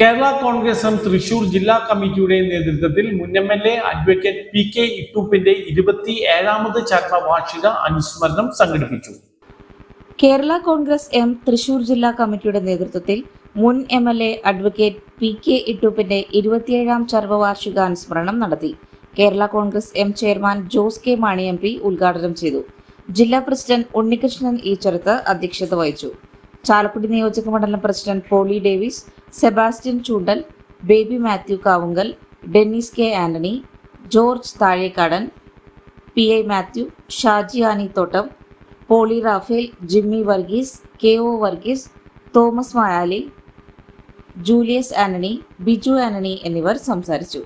Kerala Congress M Thrissur ജില്ലാ കമ്മിറ്റിയുടെ നേതൃത്വത്തിൽ മുൻ M L A advocate P K ഇട്ടൂപ്പിന്റെ ഇരുപത്തി ഏഴാമത് ചരമവാർഷിക അനുസ്മരണം സംഘടിപ്പിച്ചു. കേരള കോൺഗ്രസ് എം തൃശൂർ ജില്ലാ കമ്മിറ്റിയുടെ നേതൃത്വത്തിൽ മുൻ M L A advocate P K ഇട്ടൂപ്പിന്റെ ഇരുപത്തിയേഴാം ചർവവാർഷിക അനുസ്മരണം നടത്തി. Kerala Congress M chairman Jose K Mani M P ഉദ്ഘാടനം ചെയ്തു. ജില്ലാ പ്രസിഡന്റ് ഉണ്ണികൃഷ്ണൻ ഈച്ചറത്ത് അധ്യക്ഷത വഹിച്ചു. ചാലക്കുടി നിയോജക മണ്ഡലം president Poly Davis Sebastian Choondal Baby Mathew Kavunkal Dennis K Antony George Thazhekkadan P I Mathew Shaji Anithottam Poly Raphael Jimmy Varghese K O Varghese Thomas Mayali Julius Antony Biju Antony എന്നിവർ സംസാരിച്ചു.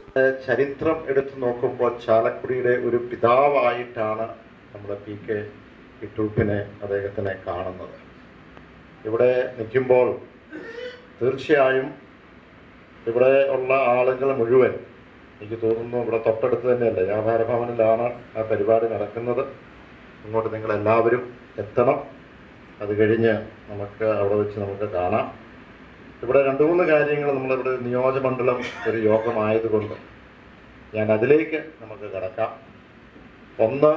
ചരിത്രം എടുത്തു നോക്കുമ്പോൾ ചാലക്കുടിയുടെ ഒരു പിതാവായിട്ടാണ് നമ്മുടെ P K ഇട്ടൂപ്പിനെ അദ്ദേഹത്തിനെ കാണുന്നത്. ഇവിടെ നിൽക്കുമ്പോൾ തീർച്ചയായും ഇവിടെ ഉള്ള ആളുകൾ മുഴുവൻ എനിക്ക് തോന്നുന്നു ഇവിടെ തൊട്ടടുത്ത് തന്നെയല്ലേ? വ്യാപാര ഭവനിലാണ് ആ പരിപാടി നടക്കുന്നത്. അങ്ങോട്ട് നിങ്ങൾ എല്ലാവരും എത്തണം. അത് കഴിഞ്ഞ് നമുക്ക് അവിടെ വെച്ച് നമുക്ക് കാണാം. ഇവിടെ രണ്ട് മൂന്ന് കാര്യങ്ങൾ നമ്മളിവിടെ നിയോജകമണ്ഡലം ഒരു യോഗമായതുകൊണ്ട് ഞാൻ അതിലേക്ക് നമുക്ക് കിടക്കാം. ഒന്ന്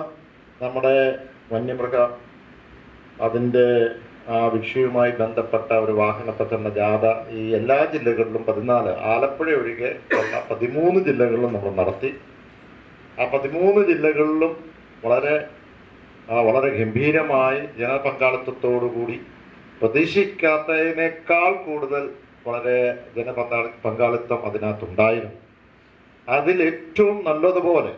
നമ്മുടെ വന്യമൃഗ അതിന്റെ ആ വിഷയവുമായി ബന്ധപ്പെട്ട ഒരു വാഹന പ്രചരണ ജാഥ ഈ എല്ലാ ജില്ലകളിലും പതിനാല് ആലപ്പുഴ ഒഴികെ ഉള്ള പതിമൂന്ന് ജില്ലകളിലും നമ്മൾ നടത്തി. ആ പതിമൂന്ന് ജില്ലകളിലും വളരെ വളരെ ഗംഭീരമായി ജനപങ്കാളിത്തത്തോടുകൂടി പ്രതീക്ഷിക്കാത്തതിനേക്കാൾ കൂടുതൽ വളരെ ജനപങ്കാളി പങ്കാളിത്തം അതിനകത്തുണ്ടായിരുന്നു. അതിലേറ്റവും നല്ലതുപോലെ